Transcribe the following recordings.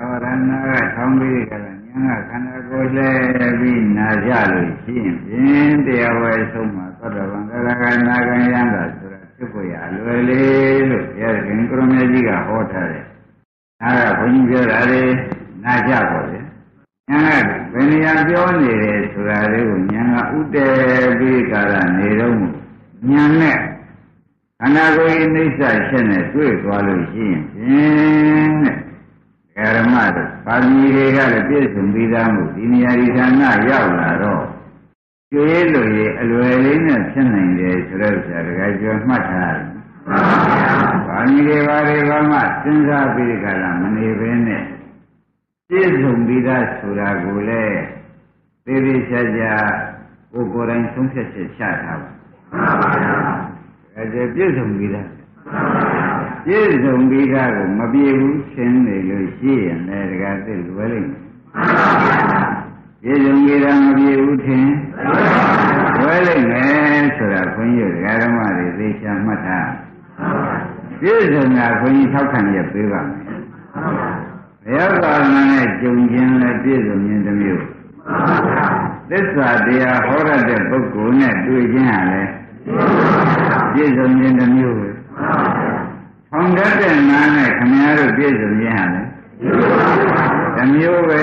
သောရဏကထောင်းပြီးကြတယ်ဉာဏ်ကခန္ဓာကိုယ်လဲပြီးနာကြလို့ရှိရင်ဖြင့်တရားဝဲဆုံးမှာသောတော်ဗံသရကနာကံရံတာဆိုတာဖြစ်ဖို့ရလွယ်လေလို့ဘုရားရှင်ကရမေကြီးကဟောထားတယ်။အဲဒါဘုန်းကြီးပြောတာလေနာကြပါလေ။ဉာဏ်ကဘယ်နေရာပြောနေတယ်ဆိုတာလေးကိုဉာဏ်ကဥတည်ပြီးကြတာနေတော့ဉာဏ်နဲ့ခန္ဓာကိုယ်အိဋ္ဌချက်နဲ့တွေ့သွားလို့ရှိရင်ဖြင့် တဲ့ဓမ္မတို့ပါဠိတွေကလည်းပြည့်စုံပြီးသားမှုဒီနေရာဒီဌာနရောက်လာတော့ကျွေးလို့ရအလွယ်လေးနဲ့ဖြစ်နိုင်တယ်ဆိုတော့ဆရာတကယ်ပြောမှတ်ထားတယ်။ပါဠိတွေဘာတွေဘာမှစဉ်းစားပြီးကြလားမနေဘဲနဲ့ပြည့်စုံပြီးသားဆိုတာကိုလည်းသေသေးချာချာကိုယ်ကိုယ်တိုင်ဆုံးဖြတ်ချက်ချထားပါအဲဒါပြည့်စုံပြီးသား ပြည့်စုံပြီးသားကိုမပြေဘူးရှင်းနေလို့ရှိရင်လည်းတကယ်သိလွယ်လိမ့်မယ်ပြည့်စုံပြီးသားမပြေဘူးထင်လွယ်လိမ့်မယ်ဆိုတာခွင့်ရဒကာဓမ္မတွေသိချာမှတ်ထားပြည့်စုံတာခွင့်ရထောက်ခံရပေးပါမယ်ဘုရားသာသနာနဲ့ကြုံခြင်းလည်းပြည့်စုံခြင်းတစ်မျိုးသစ္စာတရားဟောရတဲ့ပုဂ္ဂိုလ်နဲ့တွေ့ခြင်းဟာလည်းပြည့်စုံခြင်းတစ်မျိုးပဲ။ ထောင်တတ်တဲ့နာနဲ့ခမည်းတော်ပြည့်စုံခြင်းဟာလည်းတစ်မျိုးပဲ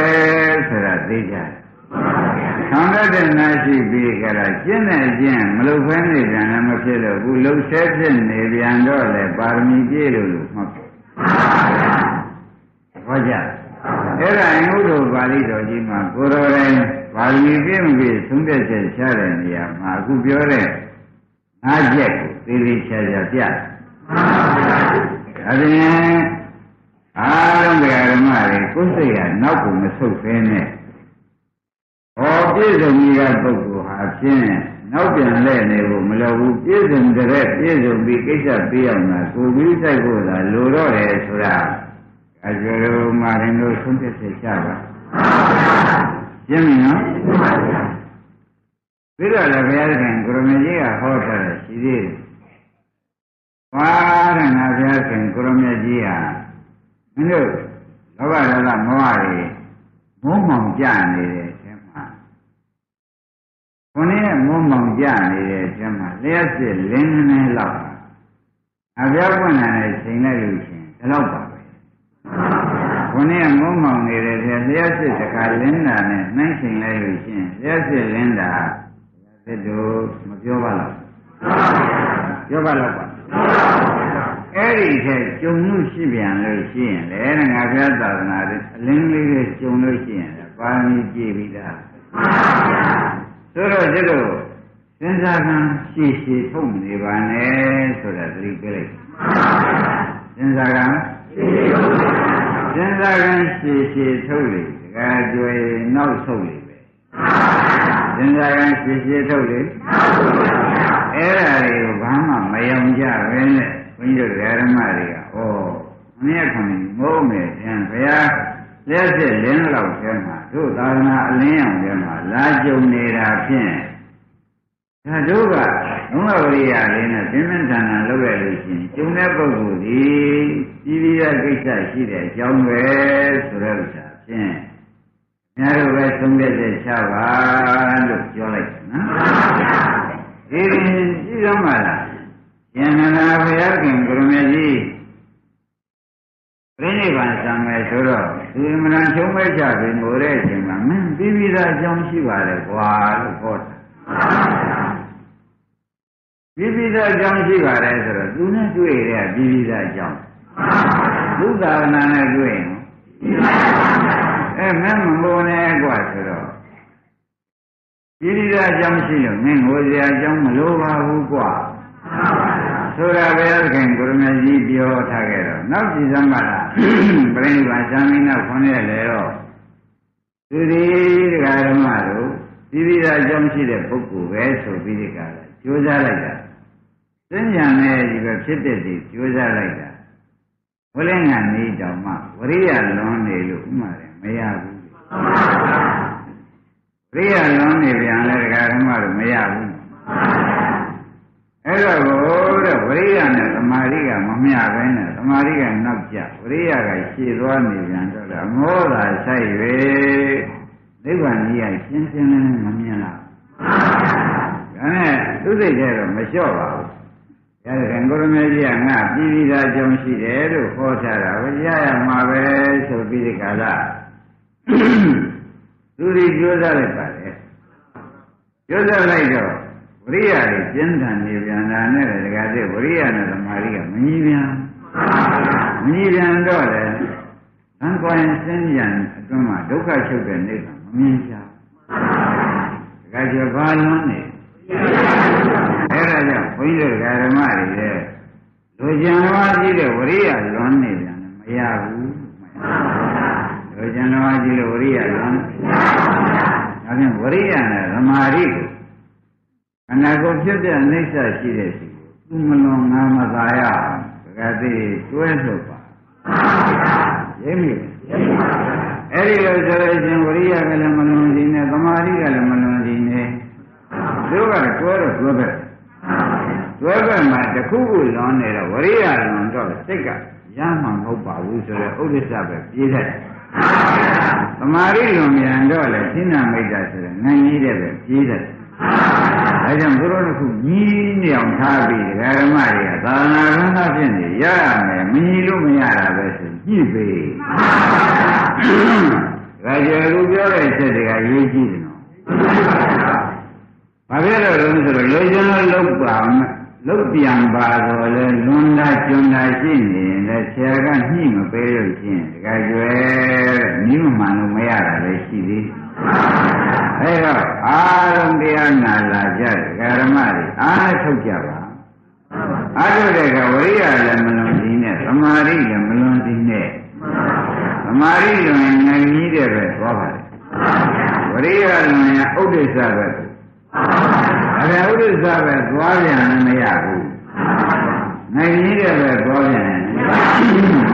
ဆိုတာသိကြတယ်။ထောင်တတ်တဲ့နာရှိပြီးကြတာကျင့်တဲ့ကျင့်မလုပ်ဖဲနေကြလည်းမဖြစ်တော့ဘူးလှုပ်ဆဲဖြစ်နေပြန်တော့လေပါရမီပြည့်လို့လို့မှတ်ပါ။ဟောကြအဲ့ဒါအင်္ဂုတ္တပါဠိတော်ကြီးမှာကိုယ်တော်တိုင်ပါဠိပြည့်မပြည့်သုံးတဲ့ချက်ရှားတဲ့နေရာမှာအခုပြောတဲ့ငါးချက်ကိုသေသေးချာချာပြတယ်။ ဒါပြင်အားလုံးတရားဓမ္မတွေကိုယ်စိတ်ကနောက်ကိုမဆုတ်ဖဲနဲ့ဟောပြည့်စုံကြီးကပုဂ္ဂိုလ်ဟာဖြင့်နောက်ပြန်လဲနေဖို့မလိုဘူးပြည့်စုံတဲ့ပြည့်စုံပြီးကိစ္စပြအောင်လားကိုပြီးဆိုင်ဖို့လားလိုတော့တယ်ဆိုတာအကျိုးလို့မာရင်တို့ဆုံးဖြတ်ချက်ချပါရှင်းပြီနော်ပြီးတော့လည်းဘုရားရှင်ကိုရမကြီးကဟောထားတယ်ရှိသေးတယ်။ ဘာရဏဘုရားရှင်ကိုရမကြီးဟာမင်းတို့လောဘဒေါသမောဟတွေမုန်းမောင်ကြနေတယ်ဆင်းမှာ။ခொနည်းမုန်းမောင်ကြနေတယ်ဆင်းမှာလျှက်စစ်လင်းနေလောက်အပြားပွင့်လာတဲ့ချိန်လိုက်လို့ရှင်ဒီလောက်ပါပဲ။ခொနည်းမုန်းမောင်နေတဲ့လျှက်စစ်တခါလင်းတာနဲ့နှိုင်းချိန်လိုက်လို့ရှင်လျှက်စစ်လင်းတာသစ်တို့မပြောပါလားပြောပါလားပါ အဲ့ဒီထက်ကြုံလို့ရှိပြန်လို့ရှိရင်လေငါဘုရားသာသနာတွေအလင်းလေးတွေကြုံလို့ရှိရင်ပါမီကြည့်ပြီးသားဆိုတော့ဒီလိုစဉ်းစားကံရှည်ရှည်ထုတ်နေပါနဲ့ဆိုတာသတိပေးလိုက်စဉ်းစားကံစဉ်းစားကံရှည်ရှည်ထုတ်လေတကယ်ကြွယ်နောက်ထုတ်လေပဲသင်္သာကံရှည်ရှည်ထုတ်လေ အဲ့ဒါတွေကိုဘာမှမယုံကြပဲနဲ့ဘုန်းကြီးတို့ဓမ္မတွေကဩမင်းခုန်ငိုးမယ်ပြန်ဘုရားလက်စစ်လင်းလောက်ကျမ်းမှာတို့သာသနာအလင်းအောင်ကျမ်းမှာလာကြုံနေတာဖြင့်ဒါတို့ကဘုရားဝရိယလေးနဲ့ပြင်းပြင်းထန်ထန်လုပ်ရလို့ရှိရင်ကျုံတဲ့ပုဂ္ဂိုလ်ဒီပြည်ပြည်ရဲ့ကိစ္စရှိတဲ့အကြောင်းပဲဆိုတဲ့ဥစ္စာဖြင့်များတို့ပဲသုံးတဲ့ချက်ချပါလို့ပြောလိုက်နော် ဒီရင်ရှိဆုံးပါလားယန္နနာဘုရားခင်ကရမကြီးပြိဋိဘံသံမယ်ဆိုတော့ဒီမဏချုံးမဲ့ကြပြီမို့တဲ့အချိန်မှာမင်းပြီးပြီးသားအကြောင်းရှိပါလေကွာလို့ဟောတာပြီးပြီးသားအကြောင်းရှိပါတယ်ဆိုတော့သူနဲ့တွေ့ရတဲ့ပြီးပြီးသားအကြောင်းသုသာဝနာနဲ့တွေ့ရင်အဲမင်းမပေါ်နဲ့ကွာဆိုတော့ ပြည်ရည်အကြောင်းရှိလို့မင်းငိုစရာအကြောင်းမလိုပါဘူးကွာဆိုတာဘုရားသခင်ကိုရမကြီးပြောထားခဲ့တော့နောက်ပြည်စံမှာပြိဋိဘာသံမင်းနောက်ခွန်ရလေတော့သူဒီတရားဓမ္မတို့ပြည်ရည်အကြောင်းရှိတဲ့ပုဂ္ဂိုလ်ပဲဆိုပြီးဒီကလာကြိုးစားလိုက်တာသင်ညာနဲ့ဒီကဖြစ်တဲ့ဒီကြိုးစားလိုက်တာဝိလင်္ဂနေတောင်မှဝရိယလွန်နေလို့ဥမာတယ်မရဘူး ဝရိယလွန်နေပြန်လဲတရားဓမ္မတို့မရဘူးအဲ့တော့ကိုတဲ့ဝိရိယနဲ့သမာဓိကမမျှပဲနဲ့သမာဓိကနောက်ကျဝရိယကရှည်သွားနေပြန်တော့လေမောသာဆိုင်၍နိဗ္ဗာန်ကြီးကရှင်းရှင်းလင်းလင်းမမြင်လားဒါနဲ့သူစိတ်ထဲတော့မလျှော့ပါဘူးရတဲ့ကိုရမေကြီးကငါပြည်ပြီးသားကြောင်းရှိတယ်လို့ဟောထားတာဘယ်ရရမှာပဲဆိုပြီးဒီကလာ သူဒီကြိုးစားလိုက်ပါလေကြိုးစားလိုက်တော့ဝရိယတွေကျင်းထန်နေပြန်တာနဲ့တကယ်တည်းဝရိယနဲ့သမာဓိကမညီပြန်မညီပြန်တော့လေသံကွာရင်စင်းပြန်အတွင်းမှာဒုက္ခချုပ်တဲ့နေကမမြင်ချာတကယ်ကျဘာလုံးနေအဲ့ဒါကြောင့်ဘုန်းကြီးတို့ဓမ္မတွေရဲ့လူကျင်တော်ကြီးတဲ့ဝရိယလွန်နေပြန်မရဘူး လူကျင်တော်ကြီးတဲ့ဝရိယလွန်ဒါဖြင့်ဝရိယနဲ့သမာဓိကိုအနာကိုဖြစ်တဲ့အိဋ္ဌရှိတဲ့စီကိုသူမလွန်ငါမသာရအောင်တကယ်သိတွဲလို့ပါရိပ်မိအဲ့ဒီလိုဆိုလို့ရှင်ဝရိယကလည်းမလွန်သေးနဲ့သမာဓိကလည်းမလွန်သေးနဲ့တို့ကတွဲတော့တွဲပဲတွဲပဲမှာတခုခုလွန်နေတော့ဝရိယလွန်တော့စိတ်ကရမှမဟုတ်ပါဘူးဆိုတော့ဥဒိစ္စပဲပြေးတယ် သမာဓိလွန်မြန်တော့လေသိနာမိတ်တာဆိုတော့နိုင်ကြီးတဲ့ပဲပြေးတယ်ဒါကြောင့်ဘုရားတို့ကညီးနေအောင်ထားပြီးဓမ္မတွေကသာသနာ့ဘုရားဖြစ်နေရရမယ်မညီလို့မရတာပဲဆိုညှိပေဒါကြောင့်လူပြောတဲ့ချက်တွေကရေးကြည့်တယ်နော်ဘာဖြစ်လို့လဲဆိုတော့လူချင်းလို့လောက်ပါ လုတ်ပြန်ပါတော့လေလွန်တာကျွန်းတာရှိနေရင်လည်းဆရာကညှိမပေးလို့ရှိရင်တကယ်ကျွဲတဲ့မိမမှန်လို့မရတာလည်းရှိသေးတယ်အဲတော့အာရုံတရားနာလာကြတယ်ဓမ္မတွေအားထုတ်ကြပါအားထုတ်တဲ့ကဝိရိယလည်းမလွန်သေးနဲ့သမာဓိလည်းမလွန်သေးနဲ့သမာဓိလွန်ရင်နိုင်ကြီးတဲ့ပဲသွားပါလေဝိရိယလွန်ရင်ဥဒိစ္စပဲ အဲ့ဒါဥဒိစ္စပဲသွားပြန်လည်းမရဘူးနိုင်ကြီးတဲ့ပဲသွားပြန်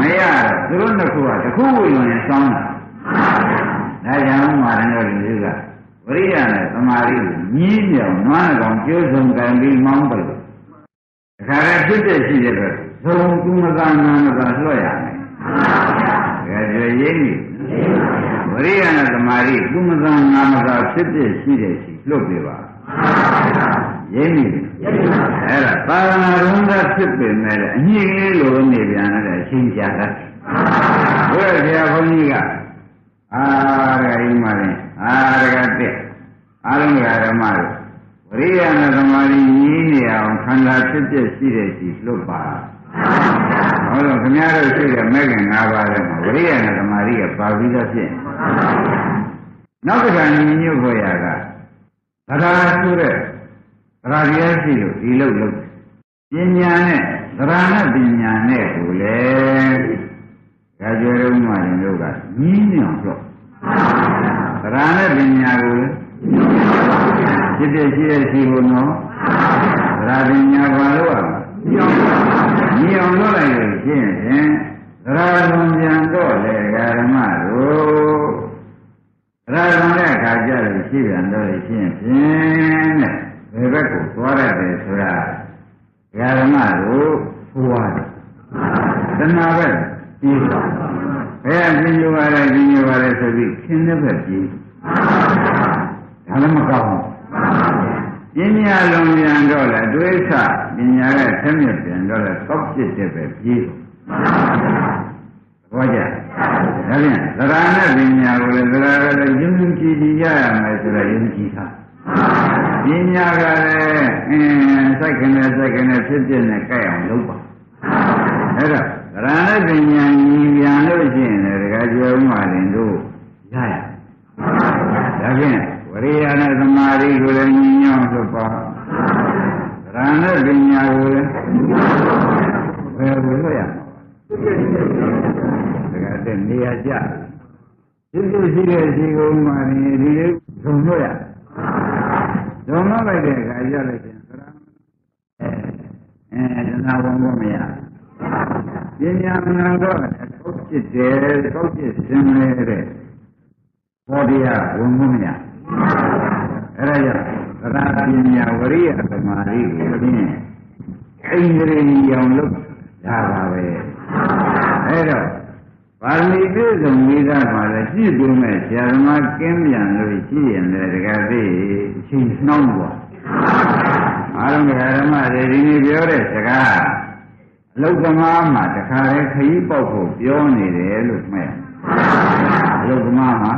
မရသူတို့နှစ်ခုကတစ်ခုဝင်ရင်စောင်းတာဒါကြောင့်မာရဏတို့လူကဝိရိယနဲ့သမာဓိကိုညီးမြောင်နွားကောင်ကျိုးစုံကံပြီးမောင်းတယ်ခါရဖြစ်တဲ့ရှိတဲ့ပဲသုံးသူမသာနာမသာလွှတ်ရမယ်။ဒါကြွရင်းကြီးဝရိယနဲ့သမာဓိသူမသာနာမသာဖြစ်တဲ့ရှိတဲ့ရှိလွတ်ပြပါ။ ရင်းကြီးအဲ့ဒါသာသနာ့ရုံးသားဖြစ်ပေမဲ့အညစ်ကလေးလိုနေပြန်တဲ့အချင်းပြတာ။ဘုရားဆရာဘုန်းကြီးကအာရဂိမရင်အာရဂတဲ့အာလုံးဓမ္မတို့ဝရိယနဲ့သမာဓိကြီးနေအောင်ခန္ဓာဖြစ်ဖြစ်ရှိတဲ့ရှိလွတ်ပါဟုတ်လို့ခင်ဗျားတို့ရှိတဲ့မဲ့ခင်၅ပါးထဲမှာဝရိယနဲ့သမာဓိကပါပြီးသားဖြစ်နောက်တစ်ခါညီညွတ်ဖို့ရက သဒ္ဓါဆိုတဲ့သဒ္ဓါတရားရှိလို့ဒီလို့လို့ပညာနဲ့သဒ္ဓါနဲ့ပညာနဲ့ကိုလေဒါကြွယ်တော့မှရင်တို့ကညီးညွတ်တော့သဒ္ဓါနဲ့ပညာကိုဖြစ်ဖြစ်ရှိတဲ့ရှိကိုနော်သဒ္ဓါပညာဘာလို့อ่ะညီအောင်လုပ်လိုက်လို့ရှင်းရင်သရလွန်ပြန်တော့လေဓမ္မတို့ သရလွန်တဲ့အခါကျလို့ရှိပြန်တော့ရှင်းဖြင့်တဲ့ဘယ်ဘက်ကိုသွားရတယ်ဆိုတာဓမ္မတို့ဖွာတယ်တဏှာပဲပြီးသွားဘယ်ကပြင်းညိုရတယ်ပြင်းညိုရတယ်ဆိုပြီးခင်းတဲ့ဘက်ပြီးဒါလည်းမကောင်းဘူးပညာလုံးပြန်တော့လေတွေးဆပညာရဲ့ဆက်မြပြန်တော့လေသောက်ပြစ်တဲ့ပဲပြီး ဘောကြဒါဖြင့်သရဏနဲ့ပညာကိုလည်းသရဏလည်းယဉ်ယဉ်ကြည်ကြည်ရရမယ်ဆိုတော့ယဉ်ကြည်တာပညာကလည်းအင်းစိုက်ခင်နဲ့စိုက်ခင်နဲ့ဖြစ်ဖြစ်နဲ့ကြိုက်အောင်လုပ်ပါအဲ့တော့သရဏပညာညီပြန်လို့ရှိရင်လည်းတကယ်ကြောဥမာရင်တို့ရရဒါဖြင့်ဝရိယနဲ့သမာဓိကိုလည်းညီညွတ်လို့ပါသရဏပညာကိုလည်းဘယ်လိုလုပ်ရမလဲ တကယ်တည်းနေရာကျဒီလိုရှိတဲ့ရှိကုန်မှရင်ဒီလေးဇုံလို့ရဇုံလို့လိုက်တဲ့အခါရလိုက်ပြန်သရဏအဲအဲတဏှာဝင်ဖို့မရပညာမနာတော့ထုတ်ဖြစ်တယ်ထုတ်ဖြစ်စင်လေတဲ့ဘောတရားဝင်ဖို့မရအဲ့ဒါကြောင့်သရပညာဝရိယသမာဓိကိုဖြင့်အိန္ဒြေရောင်လို့ရပါပဲ အဲ့တော့ပါဠိပြည့်စုံပြီးသားပါလေကြည့်ပြီးမဲ့ဆရာသမားကင်းပြန်လို့ရှိရင်လည်းတကယ်သိအချိန်နှောင်းသွားအားလုံးဓမ္မတွေဒီနေ့ပြောတဲ့စကားအလုသမားမှာတခါလေခရီးပေါက်ဖို့ပြောနေတယ်လို့မှဲ့အလုသမားမှာ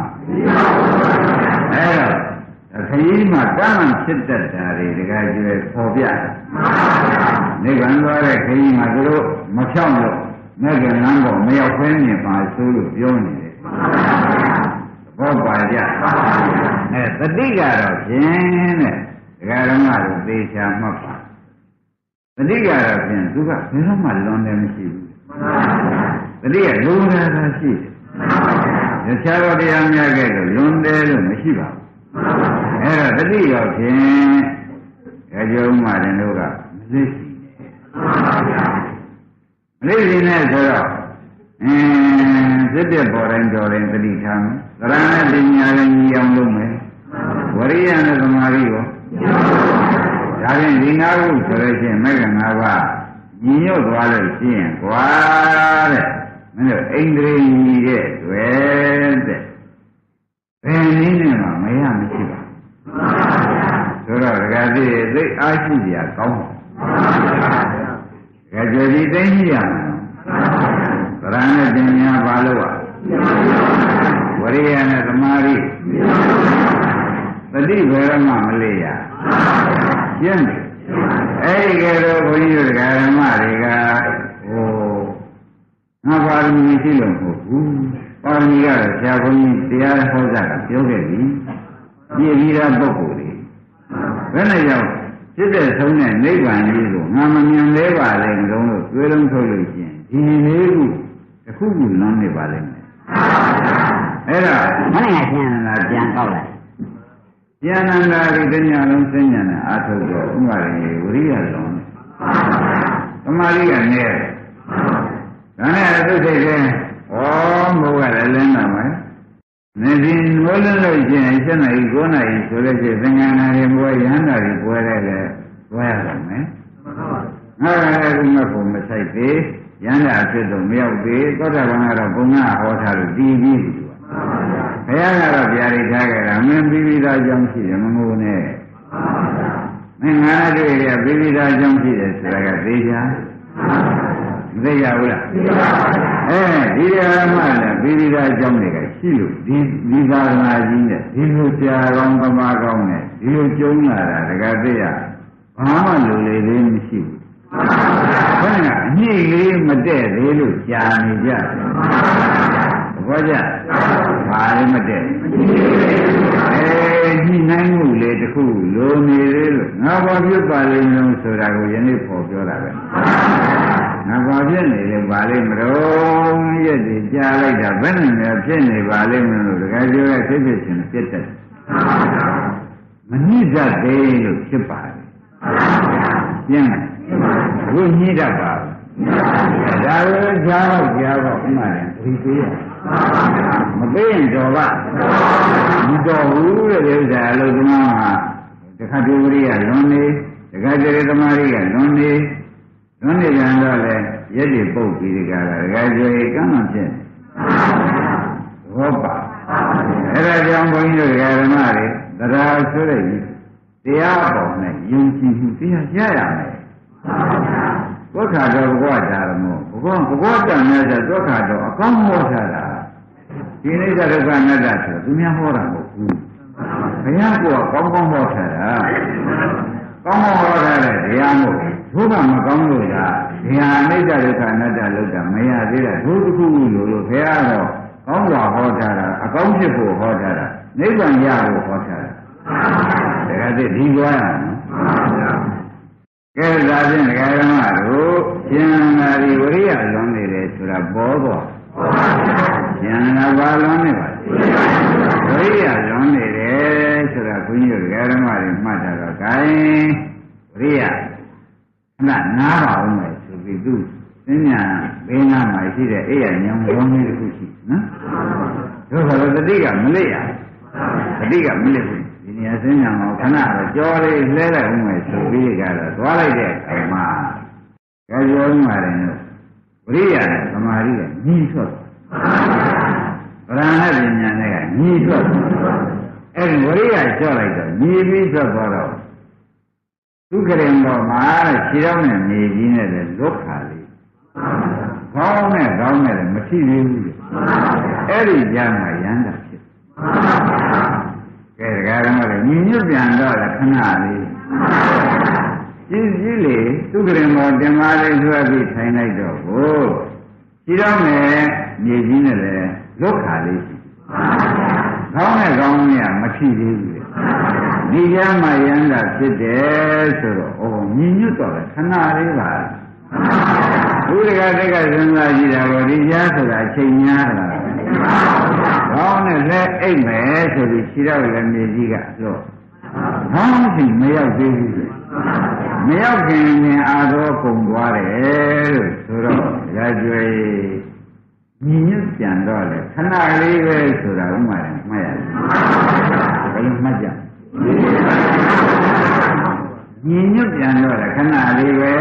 အဲ့တော့ခရီးမှာတမ်းမှဖြစ်တတ်တာတွေတကယ်ကျွဲပေါ်ပြတယ်နိဗ္ဗာန်သွားတဲ့ခရီးမှာသူတို့မဖြောင်းလို့ မဲ့ကလမ်းပေါ်မရောက်ဖဲနေပါဆိုလို့ပြောနေတယ်ဘောပါကြအဲတတိကတော့ဖြင့်တဲ့ဒကာရမတို့သေချာမှတ်ပါတတိကတော့ဖြင့်သူကဘယ်တော့မှလွန်တယ်မရှိဘူးတတိကလုံတာသာရှိတယ်ရချာတော်တရားများခဲ့လို့လွန်တယ်လို့မရှိပါဘူးအဲ့တော့တတိရောဖြင့်အကျုံးမှတဲ့တို့ကမသိရှိမ သိရှိနဲ့ဆိုတော့အင်းစစ်တဲ့ပေါ်တိုင်းတော်တိုင်းတတိထားမယ်သရဏပညာလည်းညီအောင်လုပ်မယ်ဝရိယနဲ့သမာဓိရောဒါဖြင့်ဒီနာဟုဆိုလို့ရှိရင်မဂ္ဂင်၅ပါးညီညွတ်သွားလို့ရှိရင်ကွာတဲ့မင်းတို့အိန္ဒြေညီတဲ့တွေ့တဲ့ဘယ်နည်းနဲ့မှမရမရှိပါဘူးဆိုတော့ဒကာတိသိအားရှိကြကောင်းတ ယ်ဒကာကြွယ်ဒီသိရှိရမှာသရဏနဲ့ပညာပါလို့อ่ะဝရိယနဲ့သမာဓိသတိဘယ်မှမလေးရရှင်းတယ်အဲ့ဒီကဲတော့ဘုန်းကြီးတို့ဓမ္မတွေကဟိုငါပါရမီရှိလို့မဟုတ်ဘူးပါရမီကတော့ဆရာဘုန်းကြီးတရားဟောတာကပြောခဲ့ပြီပြည့်ပြီးသားပုဂ္ဂိုလ်တွေဘယ်နဲ့ကြော င့်ဖြစ်တဲ့ဆုံးတဲ့နိဗ္ဗာန်ကြီးကိုငါမမြင်လဲပါလေငုံလို့တွေးလုံးထုတ်လို့ရှိရင်ဒီလေးခုတစ်ခုခုလမ်းနေပါလိမ့်မယ်အဲ့ဒါမနေ့ကရှင်းလာပြန်ကောက်လိုက်ဉာဏန္တာဒီတညာလုံးစဉ္ညာနဲ့အာထုတ်တော့ဥမာရေဝရိယလုံးသမာဓိကနေဒါနဲ့သူစိတ်ထဲဩမိုးကလည်းလင်းလာမယ် နေဒီမိုးလင်းလို့ရှိရင်7နာရီ9နာရီဆိုလို့ရှိရင်သင်္ကန်းနာရီပွဲရဟန္တာရီပွဲတဲ့လေပွဲရတော့မယ်ငါကလည်းဒီမဲ့ပုံမဆိုင်သေးရဟန္တာအဖြစ်တော့မရောက်သေးသောတာပန်ကတော့ဘုံကဟောထားလို့ဒီပြီးပြီဘုရားကတော့ဗျာဒိထားကြတာမင်းပြီးပြီးသားကြောင့်ရှိတယ်မငိုနဲ့မင်းငါးတွေ့ရပြီးပြီးသားကြောင့်ရှိတယ်ဆိုတာကသိချာမသိကြဘူးလားအဲဒီဓမ္မနဲ့ပြီးပြီးသားကြောင့်တွေက ရှိလို့ဒီဒီသာသနာကြီးနဲ့ဒီလိုဆရာကောင်းသမားကောင်းနဲ့ဒီလိုကျုံးလာတာတကယ်သိရဘာမှလူလေလေးမရှိဘူးဘယ်ကအညစ်လေးမတည့်သေးလို့ကြာနေကြတယ်ဘောကြဘာလည်းမတည့်အဲဒီနိုင်မှုလေးတစ်ခုလိုနေသေးလို့ငါဘာဖြစ်ပါလိမ့်မလို့ဆိုတာကိုယနေ့ပေါ်ပြောတာပဲ ငါဘာဖြစ်နေလဲပါလိမ့်မလို့ရက်တည်ကြားလိုက်တာဘယ်နဲ့လဲဖြစ်နေပါလိမ့်မလို့တခါပြောရဖြစ်ဖြစ်ချင်းဖြစ်တတ်မနည်းတတ်သေးလို့ဖြစ်ပါတယ်ပြင်းတယ်ဘုညိတတ်ပါဒါလိုကြားတော့ကြားတော့ဥမာတယ်ဒီသေးရမပေးရင်တော်ပါမတော်ဘူးတဲ့ဥစ္စာအလုံးသမားမှာတခါတူဝရိယလွန်နေတခါတရေသမားတွေကလွန်နေ လွန်နေကြတော့လေရက်တွေပုတ်ပြီးဒီကလာတခါကျွေကမ်းမှဖြစ်ဟောပါအဲ့ဒါကြောင့်ဘုန်းကြီးတို့ဓမ္မတွေတရားဆိုတဲ့တရားပေါ်နဲ့ယုံကြည်မှုတရားရရမယ်ဘုခါတော်ဘုရားဓမ္မောဘုရားဘုရားတန်မြတ်ဆိုဒုက္ခတော်အကောင်းဟောထားတာဒီနိစ္စဒုက္ခအနတ္တဆိုသူများဟောတာမဟုတ်ဘူးဘုရားကကောင်းကောင်းဟောထားတာကောင်းကောင်းဟောထားတဲ့တရားမို့ဒု က္ခမကောင်းလို့လားဒီဟာအနိစ္စဒုက္ခအနတ္တလောက်တာမရသေးတာဒုတစ်ခုခုလို့လို့ဘုရားတော့ကောင်းစွာဟောထားတာအကောင်းဖြစ်ဖို့ဟောထားတာနိဗ္ဗာန်ရဖို့ဟောထားတာဒါကတည်းဒီကြွားရမယ်ကဲဒါဖြင့်ဒကာရမတို့ဉာဏ်နာရီဝရိယလွန်နေတယ်ဆိုတာပေါ်တော့ဉာဏ်နာပါလွန်နေပါဝရိယလွန်နေတယ်ဆိုတာဘုန်းကြီးတို့ဒကာရမတွေမှတ်တာတော့ gain ဝရိယ ခဏနားပါအောင်မယ်ဆိုပြီးသူသင်ညာဘေးနားမှာရှိတဲ့အိယာညောင်ရုံးလေးတစ်ခုရှိနော်တို့ဆိုတော့တတိကမလိရတတိကမလိဘူးဒီနေရာစင်းညာမှာခဏတော့ကြောလေးလှဲလိုက်ဦးမယ်ဆိုပြီးကြတော့သွားလိုက်တဲ့အခါမှာကြောရုံးပါတယ်နော်ဝရိယနဲ့သမာဓိကညီထွက်ဗရဏပညာနဲ့ကညီထွက်အဲ့ဒီဝရိယကျော့လိုက်တော့ညီပြီးထွက်သွားတော့ သူကရင်ပေါ်မှာခြေတော်နဲ့နေကြီးနဲ့လည်းလွတ်ခါလေးကောင်းနဲ့ကောင်းနဲ့လည်းမရှိသေးဘူးလေအဲ့ဒီကြမှာရမ်းတာဖြစ်ကဲဒကာရမလည်းညီညွတ်ပြန်တော့လည်းခဏလေးကြီးကြီးလေသူကရင်ပေါ်တင်ပါလေးဆွဲပြီးထိုင်လိုက်တော့ကိုခြေတော်နဲ့နေကြီးနဲ့လည်းလွတ်ခါလေးရှိကောင်းနဲ့ကောင်းနဲ့မရှိသေးဘူးလေ ဒီကြမှာရမ်းတာဖြစ်တယ်ဆိုတော့ဩညီညွတ်တော့လေခဏလေးပါဘုရားတက်ကစဉ်းစားကြည့်တာကိုဒီကြားဆိုတာချိန်များတာကောင်းနဲ့လက်အိတ်မယ်ဆိုပြီးခြေတော့လည်းမြေကြီးကလို့ကောင်းစီမရောက်သေးဘူးလေမရောက်ခင်ရင်အာသောကုန်သွားတယ်လို့ဆိုတော့ရာကျွေညီညွတ်ပြန်တော့လေခဏလေးပဲဆိုတာဥမာလည်းမှတ်ရတယ်ဘယ် လိုမှတ်ကြညီညွတ်ပြန်တော့လေခဏလေးပဲ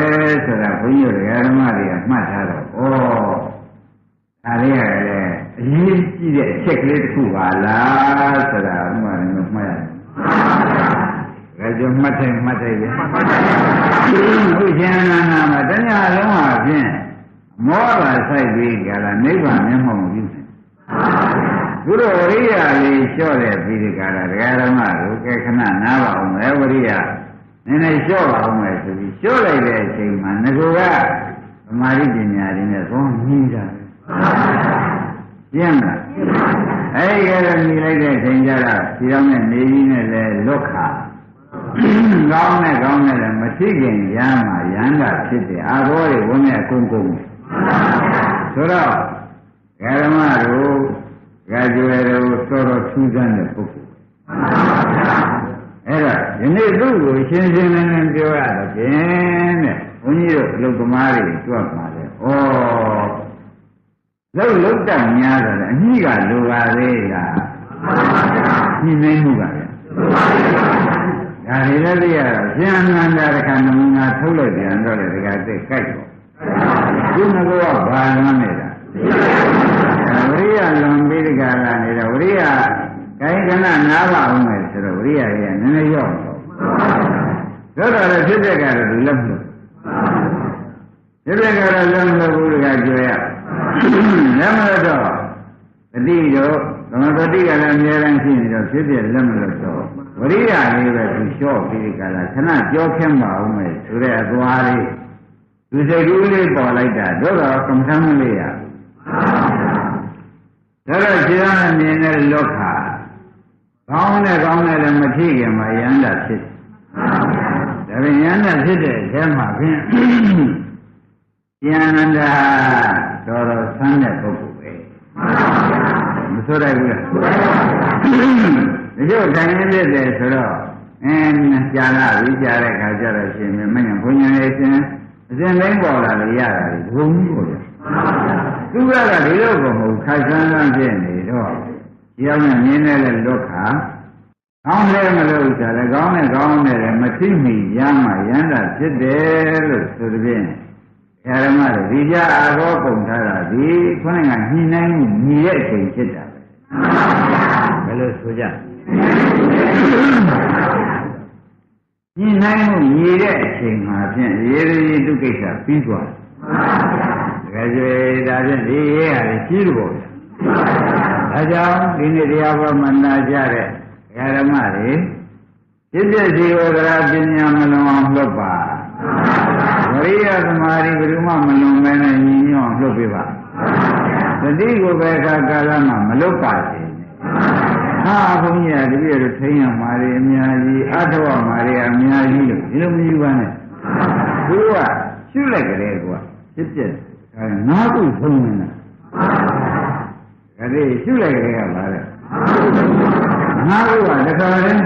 ဆိုတာဘုန်းကြီးတို့ဓမ္မတွေကမှတ်ထားတော့ဩဒါလေးကလည်းအရေးကြီးတဲ့အချက်ကလေးတစ်ခုပါလားဆိုတာဥမာလည်းမှတ်ရတယ်ဒါကြောင့်မှတ်တယ်မှတ်တယ်ပဲဘုရားနာနာမှာတဏှာလုံးဟာဖြင့်မောတာဆိုင်ပြီးကြလားနိဗ္ဗာန်မျက်မှောက်မပြုနိုင် ဘုရောဝရိယလေးလျှော့တဲ့ပြီးဒီကလာဒကာဓမ္မတို့ကဲခဏနားပါအောင်လေဝရိယနည်းနည်းလျှော့ပါအောင်လေဆိုပြီးလျှော့လိုက်တဲ့အချိန်မှာငကိုကသမာဓိပညာရင်းနဲ့သုံးညီးတာပြင်းလားအဲ့ဒီကလည်းညီလိုက်တဲ့အချိန်ကျတော့ဒီတော့နဲ့နေကြီးနဲ့လဲလွတ်ခါကောင်းနဲ့ကောင်းနဲ့လည်းမသိခင်ရမ်းမှာရမ်းတာဖြစ်တယ်အာဘောတွေဝန်းနဲ့အကုန်ကုန်ဆိုတော့ဓမ္မတို့ ကြွယ်တို့တော်တော်ထူးဆန်းတဲ့ပုဂ္ဂိုလ်အဲ့တော့ယနေ့သူ့ကိုရှင်းရှင်းလင်းလင်းပြောရတော့ဖြင့်တဲ့ဘုန်းကြီးတို့အလုပ်သမားတွေတွက်ပါလေဩလုံးလုံးတတ်များတယ်အညိကလိုပါသေးလားညှိနှိမ့်မှုပါလေဒါတွေလည်းသိရတော့ရှင်အနန္ဒရခနမူနာထုတ်လိုက်ပြန်တော့လေတကယ်သိကြိုက်တော့ဒီငကောကဘာလမ်းနေတာဝ ရိယလွန်ပြီးဒီကလာနေတော့ဝရိယကိုင်းကနနားပါအောင်မယ်ဆိုတော့ဝရိယရဲ့နည်းနည်းရောက်တော့တော့တော့ဖြစ်တဲ့ကတော့ဒီလက်မလို့ဖြစ်တဲ့ကတော့လက်မလို့ဘူးတကကြွယ်ရလက်မလို့တော့တတိတော့သမဂတိကလည်းအများအားဖြင့်ရှိနေတော့ဖြစ်ဖြစ်လက်မလို့တော့ဝရိယလေးပဲသူလျှော့ပြီးဒီကလာခဏကြောခင်းပါအောင်မယ်ဆိုတဲ့အသွားလေးသူစိတ်ကူးလေးပေါ်လိုက်တာတော့တော့ကမ္မထမ်းလေးရ ဒါတော့ခြေရမ်းမြင်တဲ့လောကကောင်းနဲ့ကောင်းနဲ့လည်းမဖြစ်ခင်မှာယန္တာဖြစ်ဒါပေမဲ့ယန္တာဖြစ်တဲ့အထဲမှာဖြင့်ယန္တာတော်တော်ဆန်းတဲ့ပုဂ္ဂိုလ်ပဲမဆိုရဘူးလားဒီလိုတိုင်ရင်းဖြစ်တယ်ဆိုတော့အင်းကြာလာပြီကြာတဲ့ခါကျတော့ရှင်မင်းဘုညာရဲ့ရှင်အစဉ်တိုင်းပေါ်လာလို့ရတာလေဘုံကြီးပေါ်တယ် သူကကဒီလိုကိုမဟုတ်ခိုက်ဆန်းဆန်းဖြစ်နေတော့ရောက်နေမြင်နေတဲ့လောကကောင်းတယ်မလို့ဆိုတယ်ကောင်းတယ်ကောင်းတယ်လည်းမသိမိရမှရမ်းတာဖြစ်တယ်လို့ဆိုတဲ့ဖြင့်ဓမ္မတွေဒီကြအာရောပုံထားတာဒီခုနကညှိနှိုင်းမှုညီရဲ့အချိန်ဖြစ်တာပဲဘယ်လိုဆိုကြညှိနှိုင်းမှုညီတဲ့အချိန်မှာဖြင့်ရေရီတုကိစ္စပြီးသွားတယ် ကြွေဒါဖြင့်ဒီရေးရတယ်ကြီးလို့ပေါ့ဒါကြောင့်ဒီနေ့တရားပေါ်မှာနာကြတဲ့ဓမ္မတွေပြည့်ပြည့်စီဝဒရာပညာမလွန်အောင်လုပ်ပါဝရိယသမာဓိဘယ်သူမှမလွန်မဲနဲ့ညီညွတ်အောင်လုပ်ပေးပါသတိကိုပဲခါကာလမှာမလုပ်ပါစေဟာဘုန်းကြီးကတပည့်တို့ထိန်းရမှာတွေအများကြီးအထောက်အမှာတွေအများကြီးလို့ဒီလိုမယူပါနဲ့သူကရှုလိုက်ကြတယ်ကွာဖြစ်ဖြစ် အဲငါးခုဆုံးနေတာဒါလေးရှုလိုက်ကြရပါလေငါးခုကတခါတည်း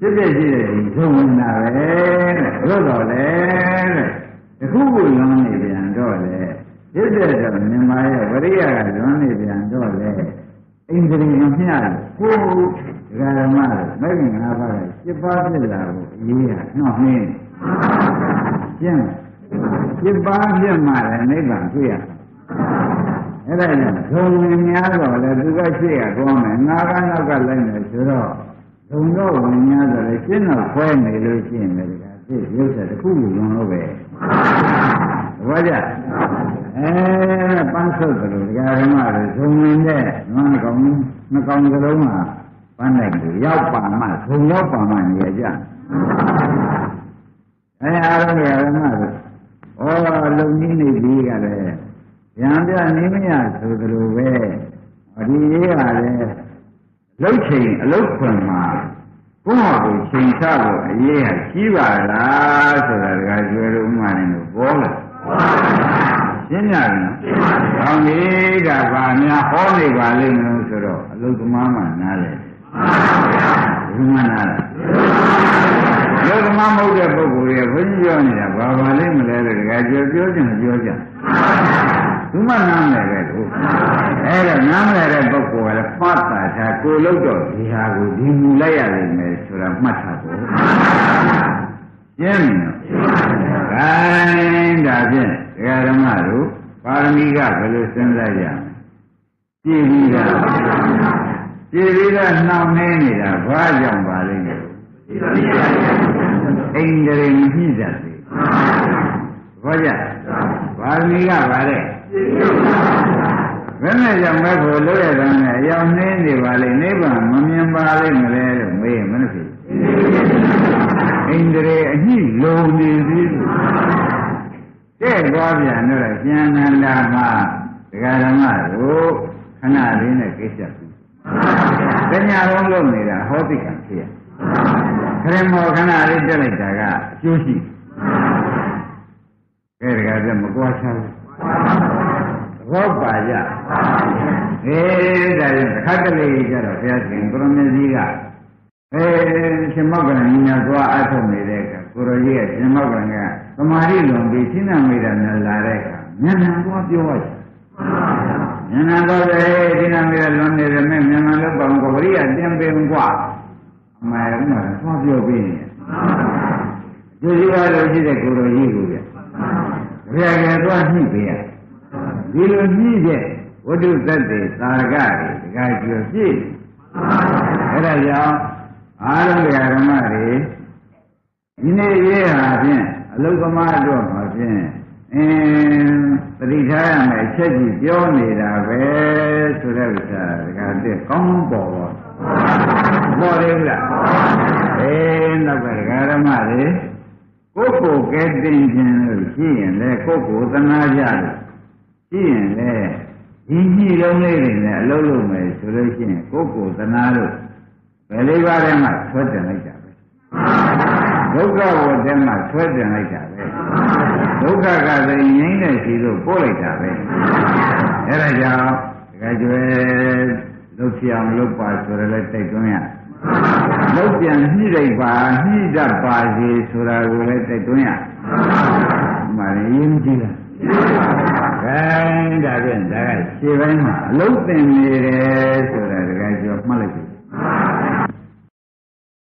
ဖြစ်ဖြစ်ရှိတဲ့ဒီဆုံးနေတာပဲတဲ့ဘုတော့လေတဲ့တခုခုလွန်နေပြန်တော့လေဖြစ်ဖြစ်တော့မြင်ပါရဲ့ဝရိယကလွန်နေပြန်တော့လေအိန္ဒြေမမျှကိုယ်ဒကာဓမ္မတွေမဂ္ဂင်၅ပါးက7ပါးဖြစ်လာဖို့အရေးဟာနှောင့်နှင်းကျင့် 7ပါးပြတ်မှလည်းနိဗ္ဗာန်တွေ့ရအဲ့ဒါကြောင့်ဇုံဝင်များတော့လေသူကရှိရကောင်းမယ်ငါကနောက်ကလိုက်မယ်ဆိုတော့ဇုံတော့ဝင်များဆိုလေရှင်းတော့ခွဲနေလို့ရှိရင်လည်းဒါဖြစ်ရုပ်ဆက်တစ်ခုလုံးလို့ပဲဘောကြအဲပန်းဆုပ်တယ်လို့ဒကာဓမ္မတွေဇုံဝင်တဲ့နွားကောင်နှကောင်ကလေးမှာပန်းလိုက်ကိုရောက်ပါမှဇုံရောက်ပါမှနေရကြအဲအားလုံးဒကာဓမ္မတွေ ဩလုံကြီးနေပြီကလည်းရံပြနေမရဆိုသလိုပဲဒီရေးကလည်းလှုပ်ချိန်အလုတ်ခွန်မှာကိုယ့်ဟာကိုယ်ချိန်ဆလို့အရေးဟာကြီးပါလားဆိုတာဒကာကျွဲတို့ဥမာနေလို့ပေါ်လာရှင်းကြပြီ။ကောင်းပြီကဗာများဟောနေပါလိမ့်မလို့ဆိုတော့အလုတ်သမားမှနားလေ။ဘုမနာလား။ အလုတ်သမားမဟုတ်တဲ့ပုဂ္ဂိုလ်ရဲ့ဘုန်းကြီးပြောနေတာဘာပါလိမ့်မလဲလို့ဒကာကျွဲပြောချင်ပြောကြ။သူမနားမယ်ပဲလို့အဲ့တော့နားမလဲတဲ့ပုဂ္ဂိုလ်ကလည်းမှတ်တာထားကိုလို့တော့ဒီဟာကိုဒီမူလိုက်ရလိမ့်မယ်ဆိုတာမှတ်ထားဖို့ရှင်းပြီနော်ခိုင်းဒါဖြင့်ဒကာဓမ္မတို့ပါရမီကဘယ်လိုစဉ်းစားကြမလဲကြည်ပြီးတာကြည်ပြီးတော့နှောင့်နှင်းနေတာဘာကြောင့်ပါလိမ့်မယ် အိန္ဒြေမပြည့်တတ်သေးဘောကြပါရမီကပါတဲ့ဘယ်နဲ့ကြောင့်မဲ့ဖို့လို့ရတဲ့နဲ့အယောင်နှင်းနေပါလိမ့်နိဗ္ဗာန်မမြင်ပါလိမ့်မလဲလို့မေးရင်မနှဖြစ်အိန္ဒြေအညှိလုံနေသေးတယ်တဲ့သွားပြန်တော့ကျန်နန္ဒာမှာဒကာဓမ္မတို့ခဏလေးနဲ့ကိစ္စပြီတညာလုံးလုံးနေတာဟောတိကံဖြစ်ရ ခရင်မောခဏလေးတက်လိုက်တာကအကျိုးရှိကဲဒကာကမကွာချမ်းဘောပါကြအေးဒါရင်တစ်ခါတလေကြတော့ဘုရားရှင်ကိုရမကြီးကအဲရှင်မောက္ကလညီညာသွားအထုတ်နေတဲ့အခါကိုရကြီးကရှင်မောက္ကလကသမာဓိလွန်ပြီးရှင်းနာမိတာနဲ့လာတဲ့အခါဉာဏ်နဲ့သွားပြောရတယ်ဉာဏ်နဲ့သွားတယ်ရှင်းနာမိတာလွန်နေတယ်မဲ့ဉာဏ်နဲ့လောက်ပါကိုပရိယတင်ပင်กว่าအ မှန်ကသွားပြောပြီးနေတယ်ဒီလိုပါလို့ရှိတဲ့ကိုရကြီးကိုပြဘုရားကသွားညှိပေးရဒီလိုညှိတဲ့ဝိတုသတ္တေသာရကတွေတခါကျော်ပြည့်အဲ့ဒါကြောင့်အားလုံးတရားဓမ္မတွေဒီနေ့ရေးဟာဖြင့်အလုသမားတို့မှာဖြင့်အင်းတတိထားရမယ်အချက်ကြီးပြောနေတာပဲဆိုတဲ့ဥစ္စာတခါတည်းကောင်းပေါ်ပေါ် ပေါ်တယ်ဗျအေးနောက်ကတရားဓမ္မတွေကိုယ့်ကိုယ်ကဲတင်ခြင်းလို့ရှိရင်လေကိုယ့်ကိုယ်သနာကြလို့ရှိရင်လေဒီကြည့်လုံးလေးတွေနဲ့အလုံးလုံးမယ်ဆိုလို့ရှိရင်ကိုယ့်ကိုယ်သနာလို့ဘယ်လေးပါးထဲမှာဆွဲတင်လိုက်တာပဲဒုက္ခဝတ္ထဲမှာဆွဲတင်လိုက်တာပဲဒုက္ခကသိငြိမ့်တဲ့ရှိလို့ပို့လိုက်တာပဲအဲဒါကြောင့်တကယ်ကျွဲ လုတ်ပြအောင်လုတ်ပါဆိုရလဲတိုက်တွန်းရလုတ်ပြန်ညှိလိုက်ပါညှိတတ်ပါစေဆိုတာကိုလည်းတိုက်တွန်းရမှလည်းရင်းကြည့်လားကဲဒါဖြင့်ဒါကခြေပိုင်းမှာအလုတ်တင်နေတယ်ဆိုတာတကယ်ကျော်မှတ်လိုက်ပြီ